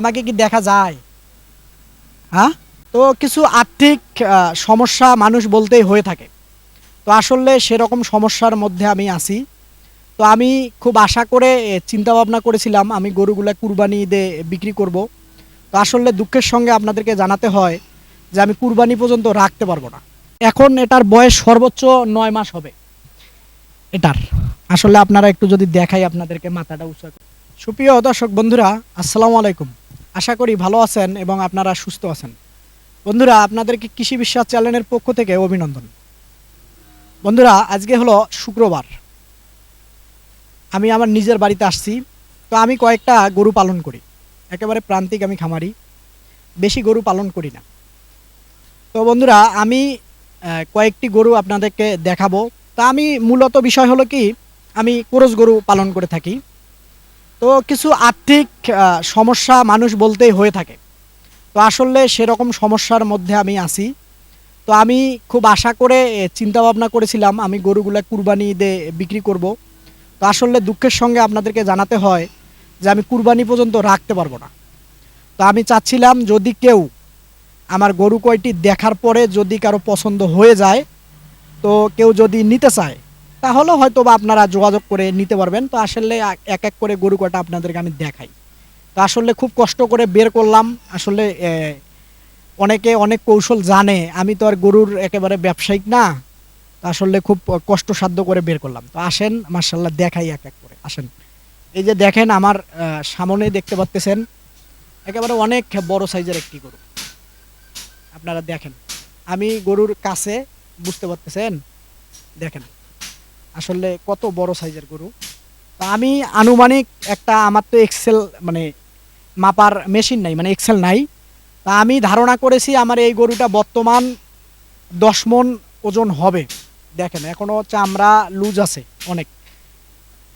আমাকে কি দেখা যায়? হ্যাঁ? তো কিছু আর্থিক সমস্যা মানুষ বলতেই হয়ে থাকে। তো আসলে সেরকম সমস্যার মধ্যে আমি আছি। তো আমি খুব আশা করে চিন্তা ভাবনা করেছিলাম, আমি গরুগুলা কুরবানি ঈদে বিক্রি করব। তো আসলে দুঃখের সঙ্গে আপনাদেরকে জানাতে হয় যে আমি কুরবানি পর্যন্ত রাখতে পারব না। এখন এটার বয়স সর্বোচ্চ নয় মাস হবে। এটার। আসলে আপনারা একটু যদি দেখাই আপনাদেরকে মাথাটা উঁচু সুপ্রিয় দর্শক বন্ধুরা, আসসালামু আলাইকুম। আশা করি ভালো আছেন এবং আপনারা সুস্থ আছেন। বন্ধুরা, আপনাদেরকে কৃষি বিশ্বাস চ্যানেলের পক্ষ থেকে অভিনন্দন। বন্ধুরা, আজকে হলো শুক্রবার। আমি আমার নিজের বাড়িতে আসছি। তো আমি কয়েকটা গরু পালন করি। একেবারে প্রান্তিক আমি খামারি। বেশি গরু পালন করি না। তো বন্ধুরা, আমি কয়েকটি গরু আপনাদেরকে দেখাবো। তা আমি মূলত বিষয় হলো কি, আমি কোরস গরু পালন করে থাকি। তো কিছু আর্থিক সমস্যা মানুষ বলতেই হয়ে থাকে। তো আসলে সেরকম সমস্যার মধ্যে আমি আছি। তো আমি খুব আশা করে চিন্তা ভাবনা করেছিলাম, আমি গরুগুলা কুরবানি ঈদে বিক্রি করব। তো আসলে দুঃখের সঙ্গে আপনাদেরকে জানাতে হয় যে আমি কুরবানি পর্যন্ত রাখতে পারব না। তো আমি চাচ্ছিলাম যদি কেউ আমার গরু কয়টি দেখার পরে যদি কারও পছন্দ হয়ে যায়, তো কেউ যদি নিতে চায় তাহলে হয়তো বা আপনারা যোগাযোগ করে নিতে পারবেন। তো আসলে এক এক করে গরু কটা আপনাদেরকে আমি দেখাই। তো আসলে খুব কষ্ট করে বের করলাম। আসলে অনেকে অনেক কৌশল জানে। আমি তো আর গরুর একেবারে ব্যবসায়িক না। আসলে খুব কষ্টসাধ্য করে বের করলাম। তো আসেন মার্শাল্লাহ দেখাই এক এক করে। আসেন। এই যে দেখেন আমার সামনে দেখতে পাচ্তেছেন একেবারে অনেক বড় সাইজের একটি গরু। আপনারা দেখেন। আমি গরুর কাছে, বুঝতে পারতেছেন? দেখেন। আসলে কত বড় সাইজের গরু? তা আমি আনুমানিক একটা আমার তো এক্সেল মানে মাপার মেশিন নাই মানে এক্সেল নাই। তা আমি ধারণা করেছি আমার এই গরুটা বর্তমান দশ মন ওজন হবে। দেখেন, এখনও চামড়া লুজ আছে অনেক।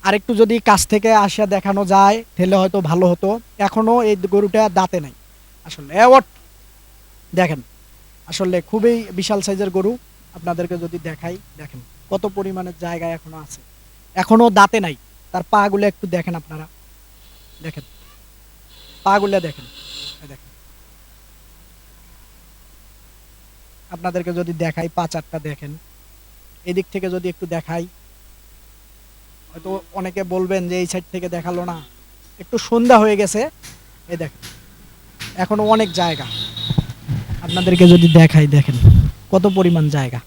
আরেকটু যদি কাছ থেকে আসিয়া দেখানো যায়, তাহলে হয়তো ভালো হতো। এখনও এই গরুটা দাঁতে নাই। আসলে অ্যাওয়ার্ড দেখেন, আসলে খুবই বিশাল সাইজের গরু। আপনাদেরকে যদি দেখাই, দেখেন। কত পরিমাণের জায়গা এখনও আছে? এখনও দাঁতে নাই। তার পা গুলো একটু দেখেন আপনারা। দেখেন। পা গুলো দেখেন দেখেন। আপনাদেরকে যদি দেখাই পা চারটা দেখেন। এদিক থেকে যদি একটু দেখাই, হয়তো অনেকে বলবেন যে এই সাইড থেকে দেখাল না। একটু সন্ধ্যা হয়ে গেছে। এই দেখেন। এখনও অনেক জায়গা। আপনাদেরকে যদি দেখাই, দেখেন। কত পরিমাণ জায়গা।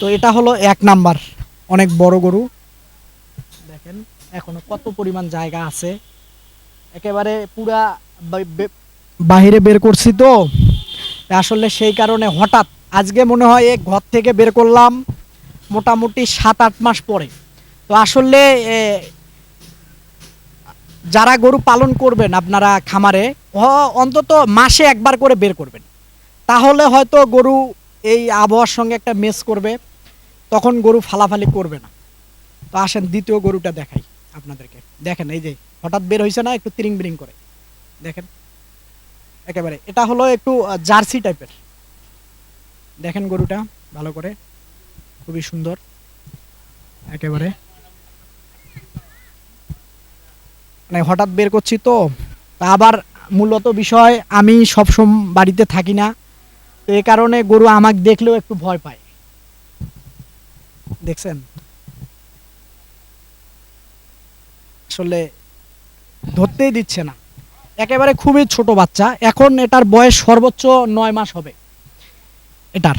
তো এটা হলো এক নাম্বার। অনেক বড় গরু। দেখেন, এখনও কত পরিমাণ জায়গা আছে। একেবারে পুরা বাহিরে বের করছি তো। আসলে সেই কারণে হঠাৎ আজকে মনে হয় এই ঘর থেকে বের করলাম মোটামুটি সাত, আট মাস পরে। তো আসলে যারা গরু পালন করবেন আপনারা খামারে অন্তত মাসে একবার করে বের করবেন। তাহলে হয়তো গরু এই আবহাওয়ার সঙ্গে একটা মেস করবে। তখন গরু ফালাফালি করবে না। তো আসেন দ্বিতীয় গরুটা দেখাই আপনাদেরকে। দেখেন এই যে হঠাৎ বের হয়েছে না, একটু তিরিং বিরিং করে। দেখেন। একেবারে এটা হলো একটু জার্সি টাইপের। দেখেন গরুটা, ভালো করে। খুবই সুন্দর। একেবারে। মানে হঠাৎ বের করছি তো আবার মূলত বিষয়, আমি সবসময় বাড়িতে থাকি না। তো এই কারণে গরু আমাকে দেখলেও একটু ভয় পায়। দেখছেন? আসলে ধরতেই দিচ্ছে না। একেবারে খুবই ছোট বাচ্চা। এখন এটার বয়স সর্বোচ্চ নয় মাস হবে। এটার।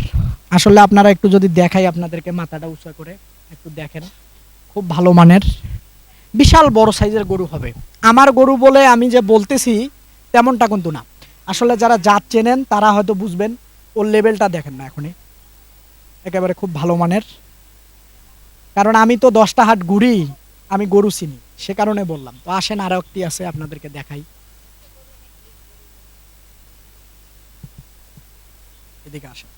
আসলে আপনারা একটু যদি দেখাই আপনাদেরকে মাথাটা উঁচা করে, একটু দেখেন। খুব ভালো মানের। বিশাল বড় সাইজের গরু হবে। আমার গরু বলে আমি যে বলতেছি, তেমনটা কিন্তু না। আসলে যারা জাত চেনেন, তারা হয়তো বুঝবেন। ওর লেভেলটা দেখেন না এখনই। একেবারে খুব ভালো মানের। কারণ আমি তো দশটা হাট ঘুরি, আমি গরু চিনি। সে কারণে বললাম। তো আসেন, আরও একটি আছে আপনাদেরকে দেখাই। এদিকে আসেন।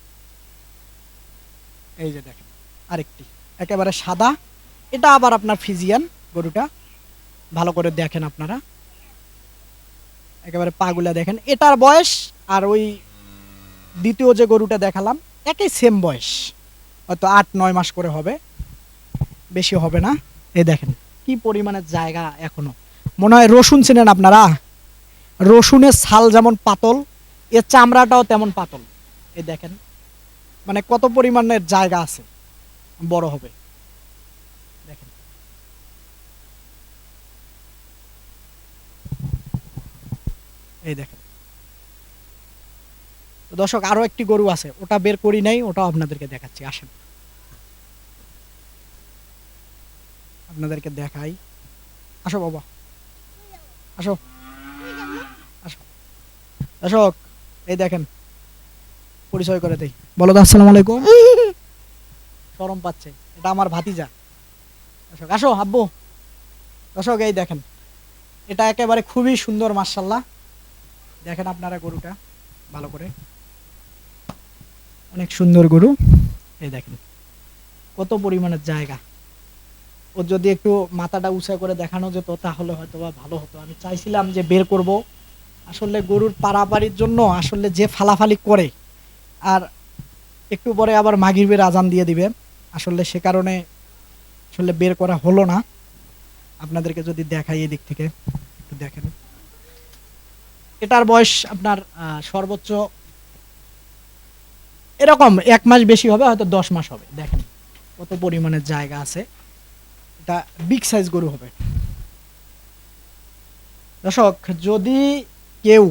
এই যে দেখেন, আরেকটি। একেবারে সাদা। এটা আবার আপনার ফিজিয়ান গরুটা। ভালো করে দেখেন আপনারা। একেবারে পাগুলা দেখেন। এটার বয়স আর ওই দ্বিতীয় যে গরুটা দেখালাম, একই সেম বয়স। হয়তো আট, নয় মাস করে হবে। বেশি হবে না। এই দেখেন, কি পরিমাণের জায়গা এখনও। মনে হয় রসুন চেনেন আপনারা? রসুনের ছাল যেমন পাতল, এর চামড়াটাও তেমন পাতল। এই দেখেন মানে কত পরিমাণের জায়গা আছে, বড় হবে। এই দেখেন। দর্শক, আরও একটি গরু আছে, ওটা বের করি নাই, ওটাও আপনাদেরকে দেখাচ্ছি, আসেন। আপনাদেরকে দেখাই। আসো বাবা। আসো। দর্শক এই দেখেন, পরিচয় করে দেই। বলো আসসালামু আলাইকুম। শরম পাচ্ছে। এটা আমার ভাতিজা। দর্শক আসো, আব্বু। অশোক এই দেখেন। এটা একেবারে খুবই সুন্দর মার্শাল্লাহ দেখেন আপনারা গরুটা, ভালো করে। অনেক সুন্দর গরু। এই দেখেন, কত পরিমাণের জায়গা। ও যদি একটু মাথাটা উঁচা করে দেখানো যেত, তাহলে হয়তো বা ভালো হতো। আমি চাইছিলাম যে বের করব। আসলে গরুর পারাপারির জন্য আসলে যে ফালাফালি করে, আর একটু পরে আবার মাগিরবের আজান দিয়ে দিবে। আসলে সে কারণে আসলে বের করা হলো না। আপনাদেরকে যদি দেখাই এদিক থেকে, একটু দেখেন। এটার বয়স আপনার সর্বোচ্চ এরকম, এক মাস বেশি হবে, হয়তো দশ মাস হবে। দেখেন কত পরিমাণের জায়গা আছে। এটা বিগ সাইজ গরু হবে। দর্শক, যদি কেউ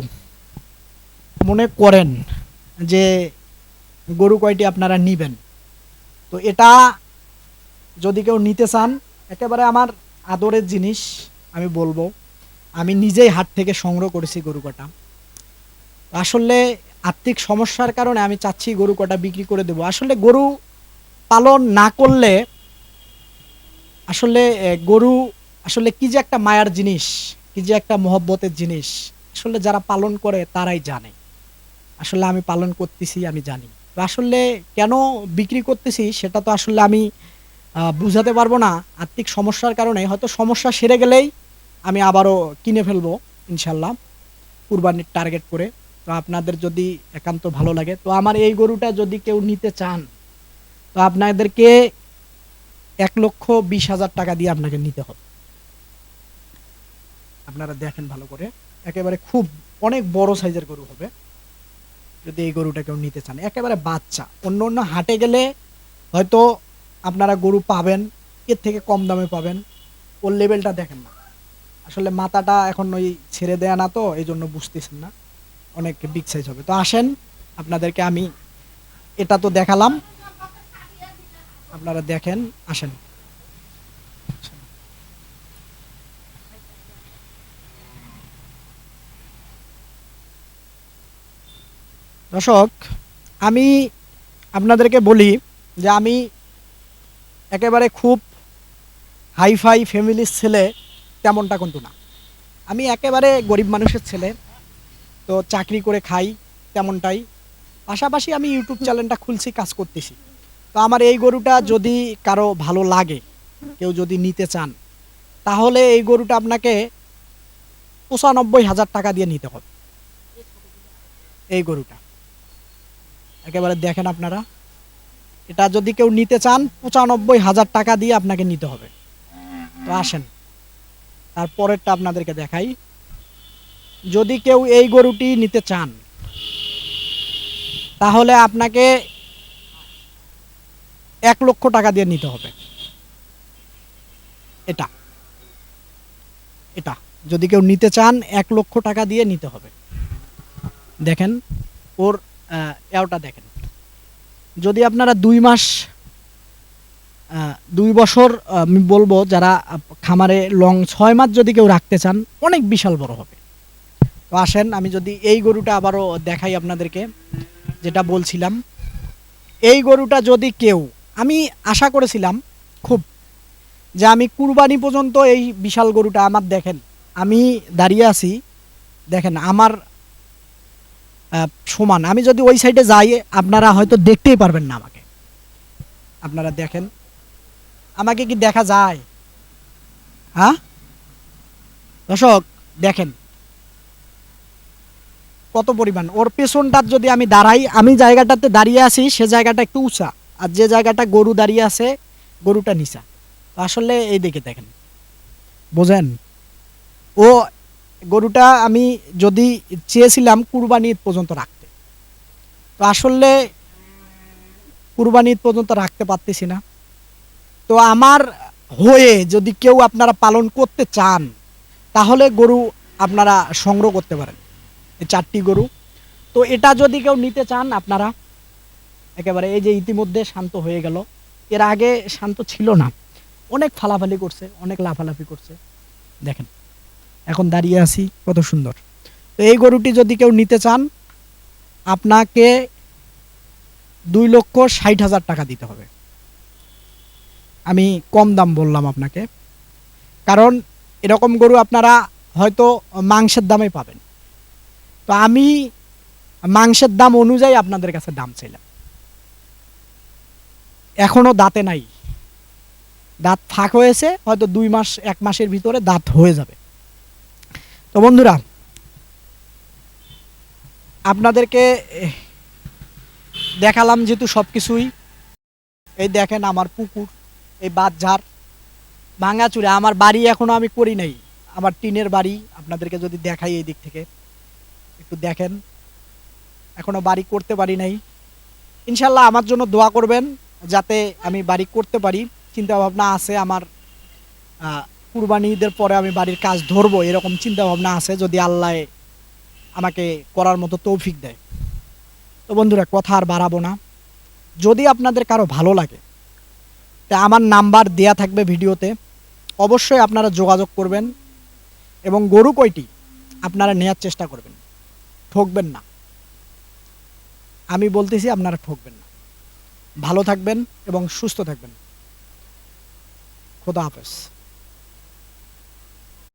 মনে করেন যে গরু কয়টি আপনারা নিবেন, তো এটা যদি কেউ নিতে চান, একেবারে আমার আদরের জিনিস, আমি বলব, আমি নিজেই হাট থেকে সংগ্রহ করেছি গরু কটা। আসলে আর্থিক সমস্যার কারণে আমি চাচ্ছি গরু কটা বিক্রি করে দেবো। আসলে গরু পালন না করলে আসলে গরু আসলে কি যে একটা মায়ার জিনিস, কি যে একটা মহব্বতের জিনিস, আসলে যারা পালন করে তারাই জানে। আসলে আমি পালন করতেছি, আমি জানি। আসলে কেন বিক্রি করতেছি সেটা তো আসলে আমি বুঝাতে পারব না। আর্থিক সমস্যার কারণে হয়তো সমস্যা সেরে গেলেই আমি আবারও কিনে ফেলব, ইনশাল্লাহ, কুরবানির টার্গেট করে। তো আপনাদের যদি একান্ত ভালো লাগে, তো আমার এই গরুটা যদি কেউ নিতে চান, তো আপনাদেরকে এক লক্ষ বিশ হাজার টাকা দিয়ে আপনাকে নিতে হবে। আপনারা দেখেন ভালো করে, একেবারে খুব অনেক বড় সাইজের গরু হবে, যদি এই গরুটা কেউ নিতে চান। একেবারে বাচ্চা, অন্য অন্য হাটে গেলে হয়তো আপনারা গরু পাবেন, এর থেকে কম দামে পাবেন, ওর লেভেলটা দেখেন না। আসলে মাথাটা এখন ওই ছেড়ে দেয়া না তো, এই জন্য বুঝতেছেন না, অনেক বিগ সাইজ হবে। তো আসেন, আপনাদেরকে আমি এটা তো দেখালাম আপনারা দেখেন, আসেন। দর্শক, আমি আপনাদেরকে বলি যে আমি একেবারে খুব হাইফাই ফ্যামিলির ছেলে তেমনটা কিন্তু না। আমি একেবারে গরিব মানুষের ছেলে, তো চাকরি করে খাই তেমনটাই। পাশাপাশি আমি ইউটিউব চ্যানেলটা খুলছি, কাজ করতেছি। তো আমার এই গরুটা যদি কারও ভালো লাগে, কেউ যদি নিতে চান, তাহলে এই গরুটা আপনাকে পঁচানব্বই হাজার টাকা দিয়ে নিতে হবে। এই গরুটা। একেবারে দেখেন আপনারা। এটা যদি কেউ নিতে চান, পঁচানব্বই হাজার টাকা দিয়ে আপনাকে নিতে হবে। তো আসেন। তারপরেরটা আপনাদেরকে দেখাই। যদি কেউ এই গরুটি নিতে চান, তাহলে আপনাকে এক লক্ষ টাকা দিয়ে নিতে হবে। এটা। এটা। যদি কেউ নিতে চান, এক লক্ষ টাকা দিয়ে নিতে হবে। দেখেন, ওর এওটা দেখেন। যদি আপনারা দুই মাস দুই বছর আমি বলব যারা খামারে লং ছয় মাস যদি কেউ রাখতে চান, অনেক বিশাল বড় হবে। তো আসেন, আমি যদি এই গরুটা আবারও দেখাই আপনাদেরকে, যেটা বলছিলাম। এই গরুটা যদি কেউ আমি আশা করেছিলাম, খুব, যে আমি কুরবানি পর্যন্ত এই বিশাল গরুটা আমার দেখেন, আমি দাঁড়িয়ে আছি, দেখেন আমার সমান, আমি যদি ওই সাইডে যাই, আপনারা হয়তো দেখতেই পারবেন না আমাকে। আপনারা দেখেন, আমাকে কি দেখা যায়? হ্যাঁ? দর্শক, দেখেন, কত পরিমাণ, ওর পেছনটার যদি আমি দাঁড়াই, আমি জায়গাটাতে দাঁড়িয়ে আছি, সে জায়গাটা একটু উঁচা। আর যে জায়গাটা গরু দাঁড়িয়ে আছে, গরুটা নিচা। আসলে এই দিকে দেখেন, বোঝেন? ও গরুটা আমি যদি চেয়েছিলাম কুরবানি ঈদ পর্যন্ত রাখতে। তো আসলে কুরবানি ঈদ পর্যন্ত রাখতে পারতেছি না। তো আমার হয়ে যদি কেউ আপনারা পালন করতে চান, তাহলে গরু আপনারা সংগ্রহ করতে পারেন। এই চারটি গরু। তো এটা যদি কেউ নিতে চান আপনারা একেবারে এই যে ইতিমধ্যে শান্ত হয়ে গেল। এর আগে শান্ত ছিল না। অনেক ফালাফালি করছে, অনেক লাফালাফি করছে। দেখেন, এখন দাঁড়িয়ে আছি, কত সুন্দর। তো এই গরুটি যদি কেউ নিতে চান, আপনাকে দুই লক্ষ ষাট হাজার টাকা দিতে হবে। আমি কম দাম বললাম আপনাকে। কারণ এরকম গরু আপনারা হয়তো মাংসের দামে পাবেন। তো আমি মাংসের দাম অনুযায়ী আপনাদের কাছে দাম চাইলাম। এখনও দাঁতে নাই। দাঁত ফাঁক হয়েছে, হয়তো দুই মাস, এক মাসের ভিতরে দাঁত হয়ে যাবে। তো বন্ধুরা, আপনাদেরকে দেখালাম যেহেতু সব কিছুই এই দেখেন আমার পুকুর, এই বাঁধঝাড়। ভাঙাচুরে, আমার বাড়ি এখনও আমি করি নাই। আমার টিনের বাড়ি, আপনাদেরকে যদি দেখাই এই দিক থেকে। একটু দেখেন। এখনও বাড়ি করতে পারি নাই। ইনশাল্লাহ আমার জন্য দোয়া করবেন। যাতে আমি বাড়ি করতে পারি চিন্তা ভাবনা আছে আমার কুরবানি ঈদের পরে আমি বাড়ির কাজ ধরবো, এরকম চিন্তা ভাবনা আছে, যদি আল্লাহ আমাকে করার মতো তৌফিক দেয়। তো বন্ধুরা, কথা আর বাড়াবো না। যদি আপনাদের কারও ভালো লাগে, তা আমার নাম্বার দেয়া থাকবে ভিডিওতে, অবশ্যই আপনারা যোগাযোগ করবেন এবং গরু কয়টি আপনারা নেয়ার চেষ্টা করবেন। ঠকবেন না। আমি বলতেছি, আপনারা ঠকবেন না। ভালো থাকবেন এবং সুস্থ থাকবেন। খোদা হাফেজ।